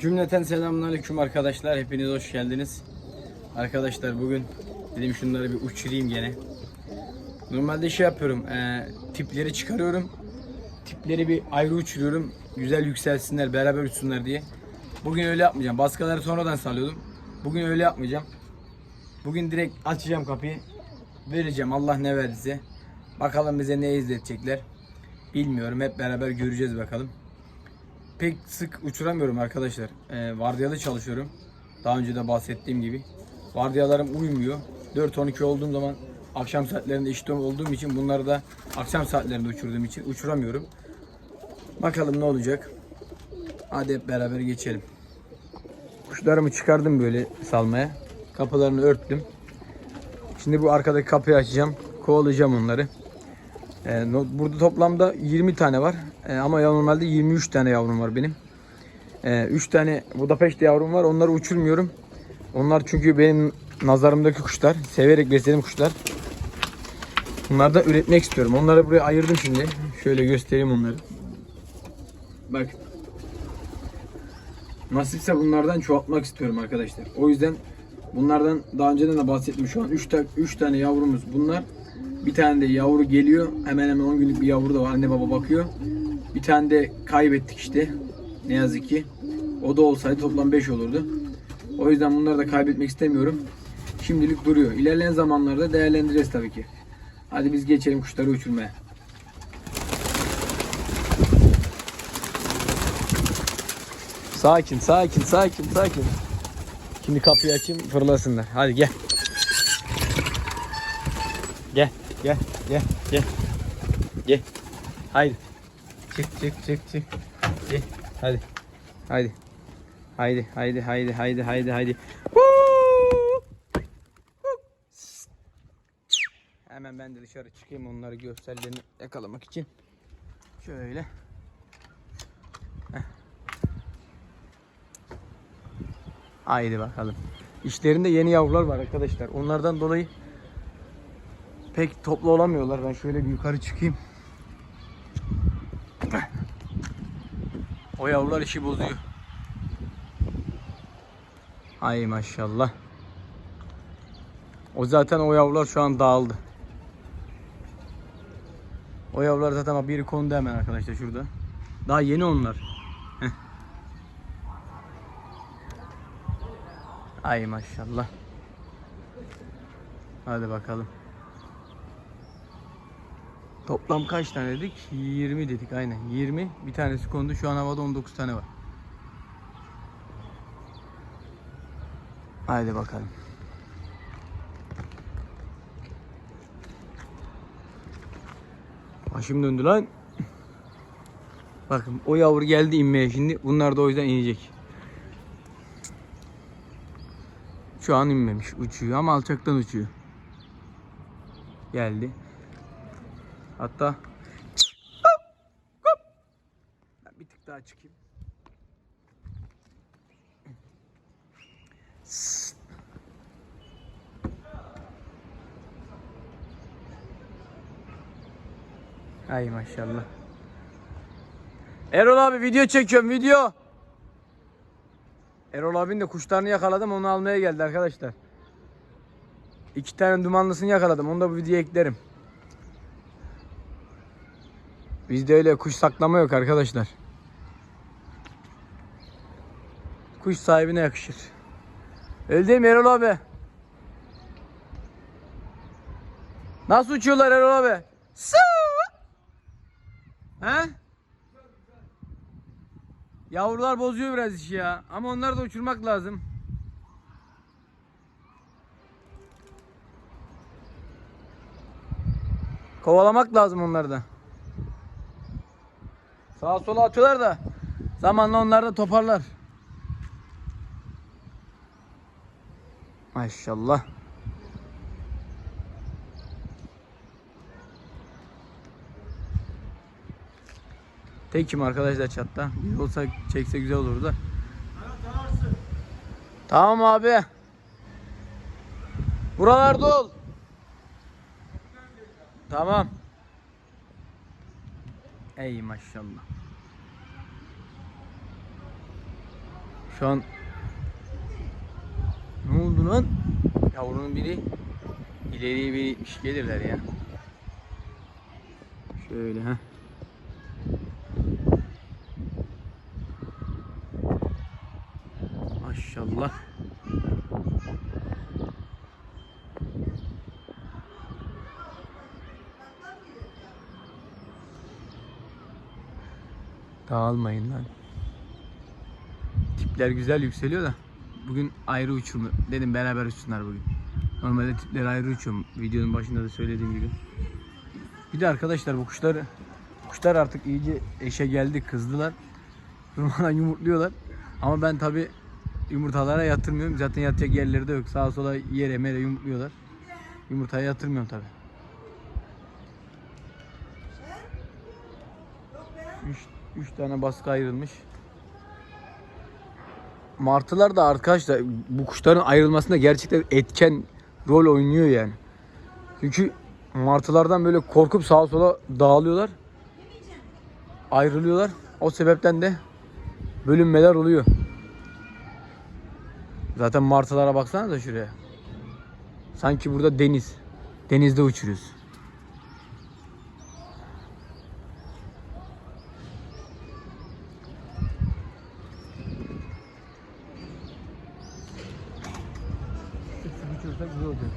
Cümleten selamünaleyküm arkadaşlar. Hepiniz hoş geldiniz. Arkadaşlar bugün dedim şunları bir uçurayım gene. Normalde şey yapıyorum. e, tipleri çıkarıyorum. Tipleri bir ayrı uçuruyorum. Güzel yükselsinler, beraber uçsunlar diye. Bugün öyle yapmayacağım. Baskaları sonradan salıyordum. Bugün öyle yapmayacağım. Bugün direkt açacağım kapıyı. Vereceğim Allah ne verdiyse. Bakalım bize ne izletecekler. Bilmiyorum. Hep beraber göreceğiz bakalım pek sık uçuramıyorum arkadaşlar. Ee, vardiyalı çalışıyorum. Daha önce de bahsettiğim gibi. Vardiyalarım uymuyor. 4-12 olduğum zaman akşam saatlerinde işte olduğum için bunları da akşam saatlerinde uçurduğum için uçuramıyorum. Bakalım ne olacak. Hadi hep beraber geçelim. Kuşlarımı çıkardım böyle salmaya. Kapılarını örttüm. Şimdi bu arkadaki kapıyı açacağım. Kovalayacağım onları. No- burada toplamda 20 tane var. Ee, ama normalde 23 tane yavrum var benim. Ee, 3 tane Budapeşte yavrum var. Onları uçurmuyorum. Onlar çünkü benim nazarımdaki kuşlar. Severek beslediğim kuşlar. Bunları da üretmek istiyorum. Onları buraya ayırdım şimdi. Şöyle göstereyim onları. Bak. Nasipse bunlardan çoğaltmak istiyorum arkadaşlar. O yüzden bunlardan daha önceden de bahsettim. Şu an 3 3 tane yavrumuz bunlar. Bir tane de yavru geliyor. Hemen hemen 10 günlük bir yavru da var. Anne baba bakıyor. Bir tane de kaybettik işte. Ne yazık ki. O da olsaydı toplam 5 olurdu. O yüzden bunları da kaybetmek istemiyorum. Şimdilik duruyor. İlerleyen zamanlarda değerlendireceğiz tabii ki. Hadi biz geçelim kuşları uçurmaya. Sakin, sakin, sakin, sakin. Şimdi kapıyı açayım fırlasınlar. Hadi gel. Gel, gel, gel, gel. Gel. Haydi. Çık, çık, çık, çık. Gel. Hadi. Haydi. Haydi, haydi, haydi, haydi, haydi, haydi. Hemen ben de dışarı çıkayım onları görsellerini yakalamak için. Şöyle. Heh. Haydi bakalım. İşlerinde yeni yavrular var arkadaşlar. Onlardan dolayı pek toplu olamıyorlar. Ben şöyle bir yukarı çıkayım. O yavrular işi bozuyor. Ay maşallah. O zaten o yavrular şu an dağıldı. O yavrular zaten biri kondu hemen arkadaşlar şurada. Daha yeni onlar. Heh. Ay maşallah. Hadi bakalım. Toplam kaç tane dedik? 20 dedik aynen. 20. Bir tanesi kondu. Şu an havada 19 tane var. Haydi bakalım. Başım döndü lan. Bakın o yavru geldi inmeye şimdi. Bunlar da o yüzden inecek. Şu an inmemiş. Uçuyor ama alçaktan uçuyor. Geldi. Hatta ben bir tık daha çıkayım. Ay maşallah. Erol abi video çekiyorum video. Erol abinin de kuşlarını yakaladım onu almaya geldi arkadaşlar. İki tane dumanlısını yakaladım onu da bu videoya eklerim. Bizde öyle kuş saklama yok arkadaşlar. Kuş sahibine yakışır. Öyle değil mi Erol abi? Nasıl uçuyorlar Erol abi? Su! He? Yavrular bozuyor biraz işi ya. Ama onları da uçurmak lazım. Kovalamak lazım onları da. Sağa sola atıyorlar da zamanla onlar da toparlar. Maşallah. Tekim arkadaşlar çatta. Bir olsa çekse güzel olurdu da. Tamam abi. Buralarda ol. Tamam. Ey maşallah. Şu an ne oldu lan? Yavrunun biri ileriye bir itmiş gelirler ya. Şöyle ha. Maşallah. Dağılmayın lan. Tipler güzel yükseliyor da bugün ayrı uçurum. Dedim beraber uçsunlar bugün. Normalde tipler ayrı uçuyorum. Videonun başında da söylediğim gibi. Bir de arkadaşlar bu kuşlar kuşlar artık iyice eşe geldi kızdılar. Durmadan yumurtluyorlar. Ama ben tabi yumurtalara yatırmıyorum. Zaten yatacak yerleri de yok. Sağa sola yere mere yumurtluyorlar. Yumurtaya yatırmıyorum tabi. Üç, üç tane baskı ayrılmış. Martılar da arkadaşlar bu kuşların ayrılmasında gerçekten etken rol oynuyor yani. Çünkü martılardan böyle korkup sağa sola dağılıyorlar. Ayrılıyorlar. O sebepten de bölünmeler oluyor. Zaten martılara baksana da şuraya. Sanki burada deniz. Denizde uçuruyoruz. uçursak güzel olacak.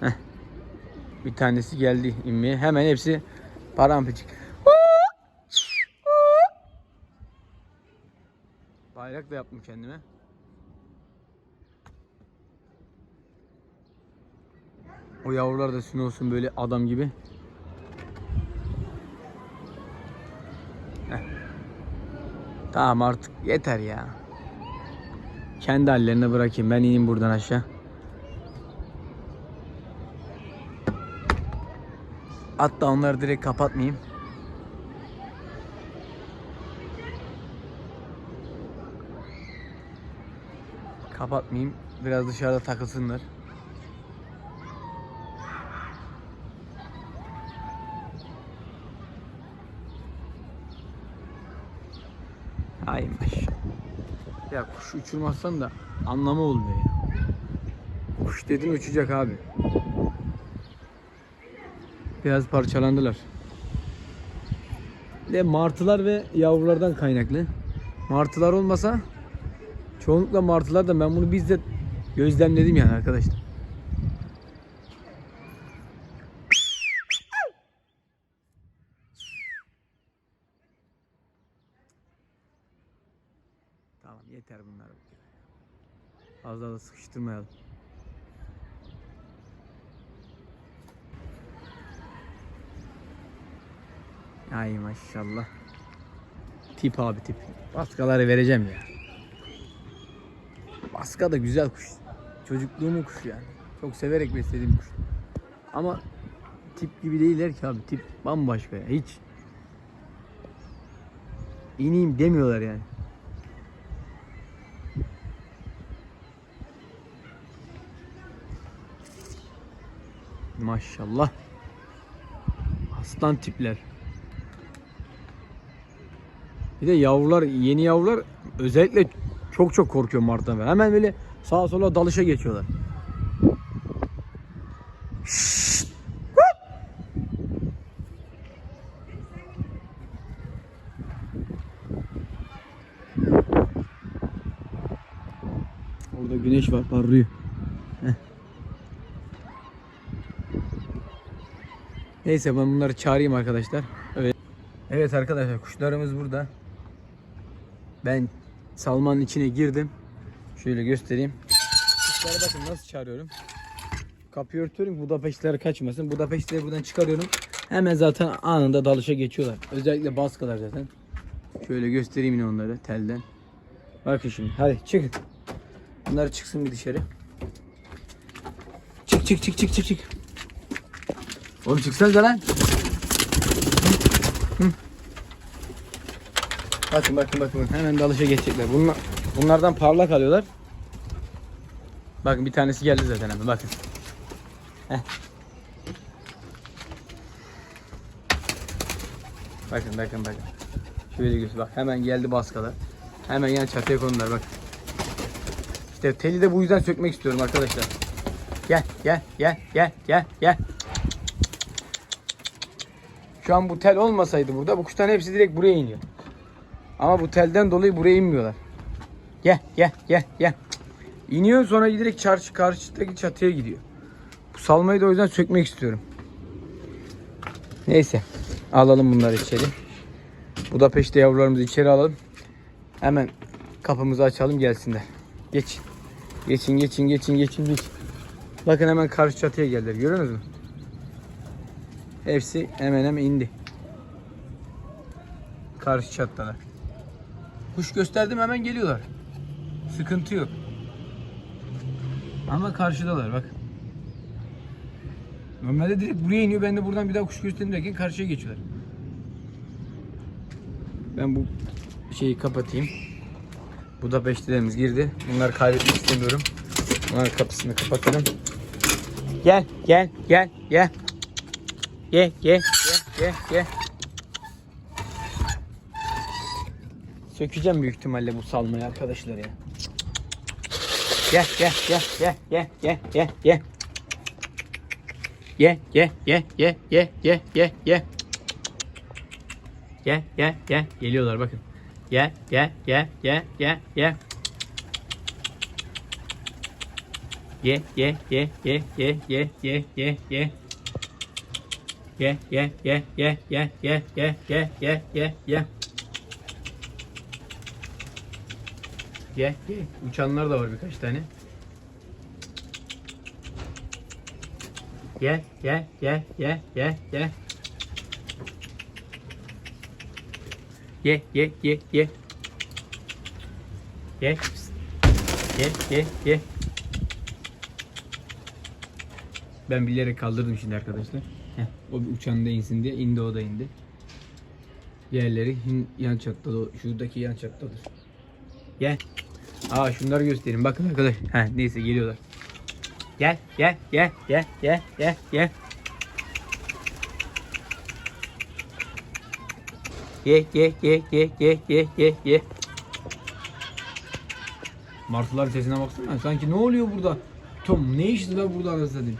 Heh. Bir tanesi geldi inmeye. Hemen hepsi paramparçık. Bayrak da yaptım kendime. O yavrular da sün olsun böyle adam gibi. Heh. Tamam artık yeter ya. Kendi hallerine bırakayım. Ben ineyim buradan aşağı. Hatta onları direkt kapatmayayım. Kapatmayayım. Biraz dışarıda takılsınlar. Ay. Ya kuş uçurmazsan da anlamı olmuyor ya. Kuş dedin uçacak abi. Biraz parçalandılar. Ve martılar ve yavrulardan kaynaklı. Martılar olmasa çoğunlukla martılar da ben bunu bizzat gözlemledim yani arkadaşlar. Tamam yeter bunlar. Fazla da sıkıştırmayalım. Ay maşallah. Tip abi tip. Baskaları vereceğim ya. Baska da güzel kuş. Çocukluğumun kuşu yani. Çok severek beslediğim kuş. Ama tip gibi değiller ki abi. Tip bambaşka ya. Hiç ineyim demiyorlar yani. Maşallah. Aslan tipler. Bir de yavrular, yeni yavrular özellikle çok çok korkuyor martıdan. ben. Hemen böyle sağa sola dalışa geçiyorlar. Orada güneş var parlıyor. Neyse ben bunları çağırayım arkadaşlar. Evet. Evet arkadaşlar kuşlarımız burada. Ben salmanın içine girdim. Şöyle göstereyim. Kuşlara bakın nasıl çağırıyorum. Kapıyı örtüyorum Budapeşteler kaçmasın. Budapeşteleri buradan çıkarıyorum. Hemen zaten anında dalışa geçiyorlar. Özellikle baskılar zaten. Şöyle göstereyim yine onları telden. Bakın şimdi hadi çıkın. Bunlar çıksın bir dışarı. Çık çık çık çık çık çık. Oğlum çıksanıza lan. Bakın bakın bakın hemen dalışa geçecekler. Bunlar, bunlardan parlak alıyorlar. Bakın bir tanesi geldi zaten hemen bakın. Heh. Bakın bakın bakın. Şöyle göster bak hemen geldi baskalar. Hemen yan çatıya kondular bak. İşte teli de bu yüzden sökmek istiyorum arkadaşlar. Gel gel gel gel gel gel. Şu an bu tel olmasaydı burada bu kuşların hepsi direkt buraya iniyor. Ama bu telden dolayı buraya inmiyorlar. Gel gel gel gel. İniyor sonra direkt çarşı karşıdaki çatıya gidiyor. Bu salmayı da o yüzden sökmek istiyorum. Neyse. Alalım bunları içeri. Bu da peşte yavrularımızı içeri alalım. Hemen kapımızı açalım gelsinler. Geçin. Geçin geçin geçin geçin geçin. Bakın hemen karşı çatıya geldiler. Görüyorsunuz mu? Hepsi hemen hemen indi. Karşı çattalar. Kuş gösterdim hemen geliyorlar. Sıkıntı yok. Ama karşıdalar bak. Normalde direkt buraya iniyor. Ben de buradan bir daha kuş göstereyim derken karşıya geçiyorlar. Ben bu şeyi kapatayım. Bu da beşlilerimiz girdi. Bunları kaybetmek istemiyorum. Bunların kapısını kapatalım. Gel, gel, gel. Gel, gel, gel, gel, gel. Sökeceğim büyük ihtimalle bu salmayı arkadaşlar ya. Gel, gel, gel, gel, gel, gel, gel, gel. Gel, gel, gel, gel, gel, gel, gel, gel. Gel, gel, gel. Geliyorlar bakın. Gel, gel, gel, gel, gel. Ye ye ye ye ye ye ye ye ye. Ye ye ye ye ye ye ye ye ye ye ye. Ye ye. Uçanlar da var birkaç tane. Ye ye ye ye ye ye. Ye ye ye ye. Ye. Ye ye ye. Ben bilerek kaldırdım şimdi arkadaşlar. Heh, o uçan da insin diye indi o da indi. Diğerleri yan çatta şuradaki yan çattadır. Gel. Aa şunları göstereyim. Bakın arkadaş. Ha neyse geliyorlar. Gel gel gel gel gel gel gel. Ye ye ye ye ye ye ye ye. Martıların sesine baksana. Sanki ne oluyor burada? Tom ne işi var burada arasında satayım.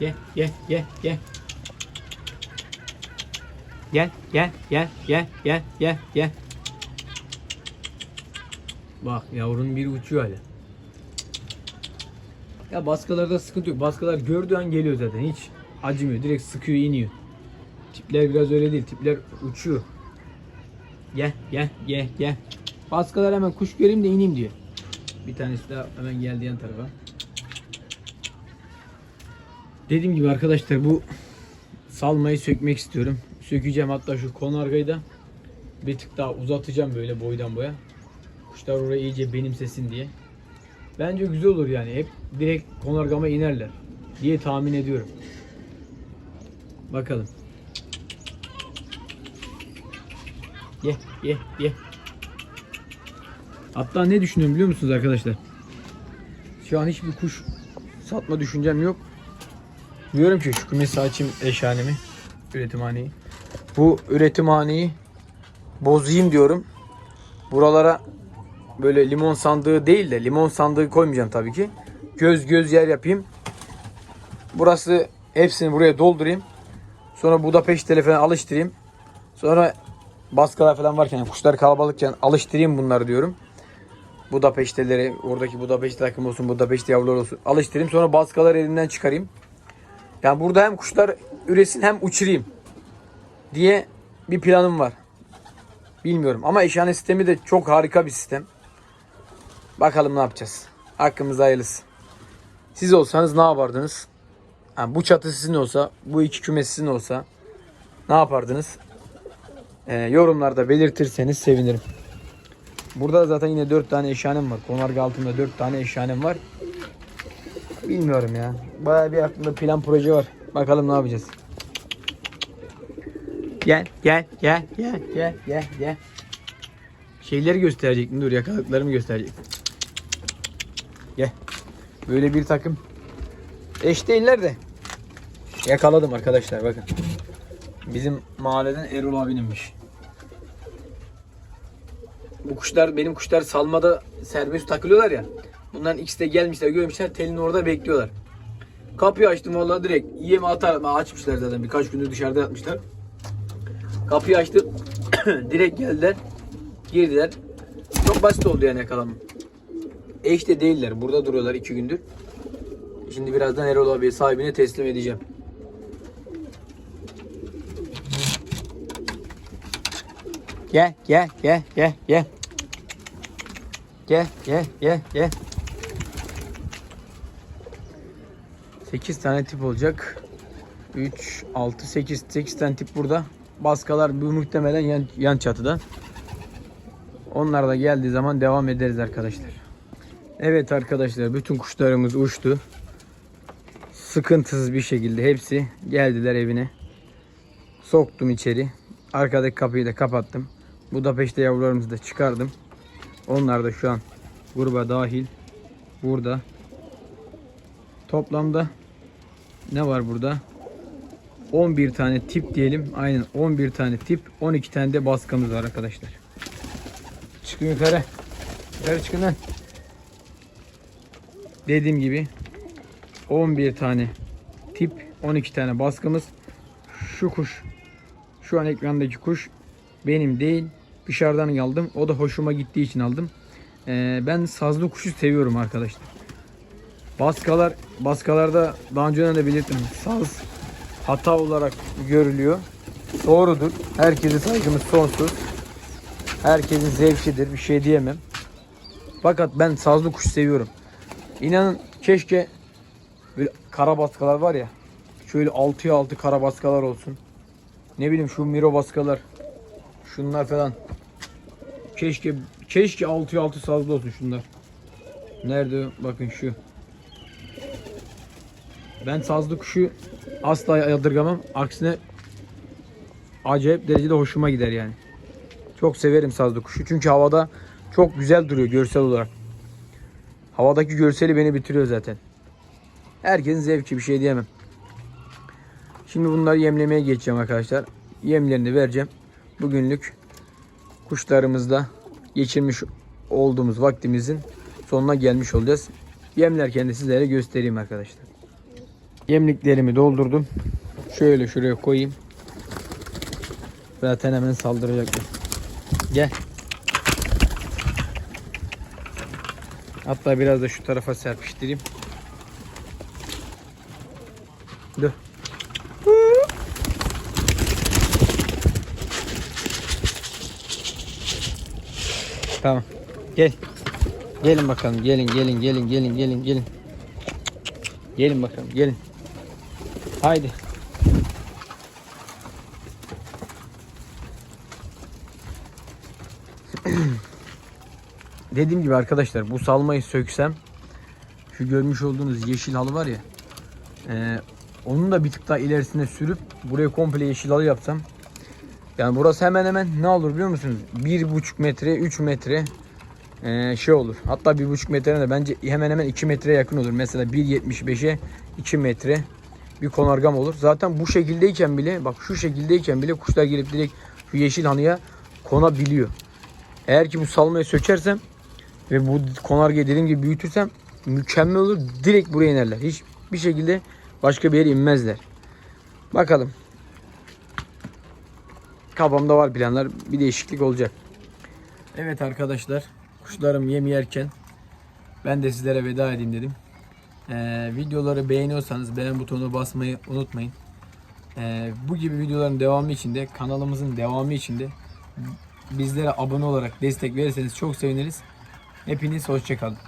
Gel gel gel gel. Gel gel gel gel gel gel gel. Bak yavrunun biri uçuyor hala. Ya baskılarda sıkıntı yok. Baskılar gördüğü an geliyor zaten. Hiç acımıyor. Direkt sıkıyor iniyor. Tipler biraz öyle değil. Tipler uçuyor. Gel gel gel gel. Baskılar hemen kuş göreyim de ineyim diyor. Bir tanesi daha hemen geldi yan tarafa. Dediğim gibi arkadaşlar bu salmayı sökmek istiyorum. Sökeceğim hatta şu konargayı da bir tık daha uzatacağım böyle boydan boya. Kuşlar oraya iyice benimsesin diye. Bence güzel olur yani. Hep direkt konargama inerler diye tahmin ediyorum. Bakalım. Ye ye ye. Hatta ne düşünüyorum biliyor musunuz arkadaşlar? Şu an hiçbir kuş satma düşüncem yok. Diyorum ki şu kümesi açayım eşhanemi. Üretimhaneyi. Bu üretimhaneyi bozayım diyorum. Buralara böyle limon sandığı değil de limon sandığı koymayacağım tabii ki. Göz göz yer yapayım. Burası hepsini buraya doldurayım. Sonra Budapeşte'yle falan alıştırayım. Sonra baskılar falan varken kuşlar kalabalıkken alıştırayım bunları diyorum. Budapeşteleri, oradaki Budapeşte takım olsun, Budapeşte yavrular olsun alıştırayım. Sonra baskıları elinden çıkarayım. Yani burada hem kuşlar üresin hem uçurayım diye bir planım var. Bilmiyorum ama eşhane sistemi de çok harika bir sistem. Bakalım ne yapacağız. Hakkımızda hayırlısı. Siz olsanız ne yapardınız? Ha, bu çatı sizin olsa, bu iki küme sizin olsa ne yapardınız? Ee, yorumlarda belirtirseniz sevinirim. Burada zaten yine 4 tane eşhanem var. Konarga altında 4 tane eşhanem var. Bilmiyorum ya. Bayağı bir aklımda plan proje var. Bakalım ne yapacağız. Gel gel gel gel gel gel gel. Şeyleri gösterecektim. Dur yakaladıklarımı gösterecektim. Gel. Böyle bir takım. Eş değiller de. Yakaladım arkadaşlar bakın. Bizim mahalleden Erol abininmiş. Bu kuşlar benim kuşlar salmada serbest takılıyorlar ya. Bunların ikisi de gelmişler görmüşler telin orada bekliyorlar. Kapıyı açtım vallahi direkt yem atar açmışlar zaten birkaç gündür dışarıda yatmışlar. Kapıyı açtım direkt geldiler girdiler. Çok basit oldu yani yakalamam. Eş de değiller burada duruyorlar iki gündür. Şimdi birazdan Erol abiye sahibine teslim edeceğim. Gel gel gel gel gel. Gel gel gel gel. 8 tane tip olacak. 3, 6, 8. 8 tane tip burada. Baskalar bu muhtemelen yan, yan çatıda. Onlar da geldiği zaman devam ederiz arkadaşlar. Evet arkadaşlar bütün kuşlarımız uçtu. Sıkıntısız bir şekilde hepsi geldiler evine. Soktum içeri. Arkadaki kapıyı da kapattım. Bu da peşte yavrularımızı da çıkardım. Onlar da şu an gruba dahil. Burada. Toplamda ne var burada? 11 tane tip diyelim. Aynen 11 tane tip. 12 tane de baskımız var arkadaşlar. Çıkın yukarı. Yukarı çıkın lan. Dediğim gibi 11 tane tip, 12 tane baskımız. Şu kuş, şu an ekrandaki kuş benim değil. Dışarıdan aldım. O da hoşuma gittiği için aldım. Ee, ben sazlı kuşu seviyorum arkadaşlar. Baskalar, baskalarda daha önceden de belirttim. Saz hata olarak görülüyor. Doğrudur. Herkese saygımız sonsuz. Herkesin zevkidir. Bir şey diyemem. Fakat ben sazlı kuş seviyorum. İnanın keşke böyle kara baskalar var ya. Şöyle 6'ya 6 kara baskalar olsun. Ne bileyim şu miro baskalar. Şunlar falan. Keşke keşke 6'ya 6 sazlı olsun şunlar. Nerede? Bakın şu. Ben sazlı kuşu asla yadırgamam. Aksine acayip derecede hoşuma gider yani. Çok severim sazlı kuşu. Çünkü havada çok güzel duruyor görsel olarak. Havadaki görseli beni bitiriyor zaten. Herkesin zevki bir şey diyemem. Şimdi bunları yemlemeye geçeceğim arkadaşlar. Yemlerini vereceğim. Bugünlük kuşlarımızda geçirmiş olduğumuz vaktimizin sonuna gelmiş olacağız. Yemlerken de sizlere göstereyim arkadaşlar. Yemliklerimi doldurdum. Şöyle şuraya koyayım. Zaten hemen saldıracaklar. Gel. Hatta biraz da şu tarafa serpiştireyim. Dur. Tamam. Gel. Gelin bakalım. Gelin, gelin, gelin, gelin, gelin, gelin. Gelin bakalım, gelin. Haydi. Dediğim gibi arkadaşlar bu salmayı söksem şu görmüş olduğunuz yeşil halı var ya e, onun da bir tık daha ilerisine sürüp buraya komple yeşil halı yapsam yani burası hemen hemen ne olur biliyor musunuz? 1,5 metre 3 metre e, şey olur. Hatta 1,5 metre de bence hemen hemen 2 metreye yakın olur. Mesela 1.75'e 2 metre bir konargam olur. Zaten bu şekildeyken bile bak şu şekildeyken bile kuşlar gelip direkt şu yeşil hanıya konabiliyor. Eğer ki bu salmayı sökersem ve bu konargayı dediğim gibi büyütürsem mükemmel olur. Direkt buraya inerler. Hiç bir şekilde başka bir yere inmezler. Bakalım. Kafamda var planlar. Bir değişiklik olacak. Evet arkadaşlar. Kuşlarım yem yerken ben de sizlere veda edeyim dedim. Ee, videoları beğeniyorsanız beğen butonuna basmayı unutmayın. Ee, bu gibi videoların devamı için de kanalımızın devamı için de bizlere abone olarak destek verirseniz çok seviniriz. Hepiniz hoşçakalın.